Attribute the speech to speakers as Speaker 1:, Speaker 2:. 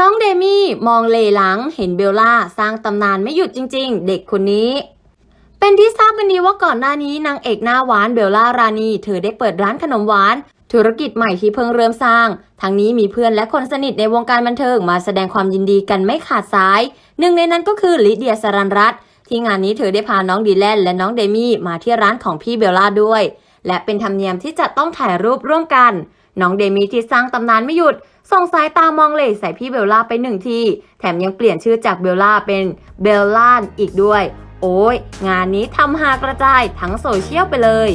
Speaker 1: น้องเดมี่มองเลหลังเห็นเบลล่าสร้างตำนานไม่หยุดจริง ๆ เด็กคนนี้ เป็นที่ทราบกันดีว่าก่อนหน้านี้นางเอกหน้าหวานเบลล่ารานีเธอได้เปิดร้านขนมหวาน ธุรกิจใหม่ที่เพิ่งเริ่มสร้าง ทั้งนี้มีเพื่อนและคนสนิทในวงการบันเทิงมาแสดงความยินดีกันไม่ขาดสาย หนึ่งในนั้นก็คือลิเดียสรันรัตที่งานนี้เธอได้พาน้องดีแลนและน้องเดมี่มาที่ร้านของพี่เบลล่าด้วย และเป็นธรรมเนียมที่จะต้องถ่ายรูปร่วมกัน น้องเดมี่ที่สร้างตำนานไม่หยุด ส่งสายตามองเหล่ใส่พี่เบลล่าไปหนึ่งที แถมยังเปลี่ยนชื่อจากเบลล่าเป็นเบลล่านอีกด้วย โอ้ยงานนี้ทำหากระจายทั้งโซเชียลไปเลย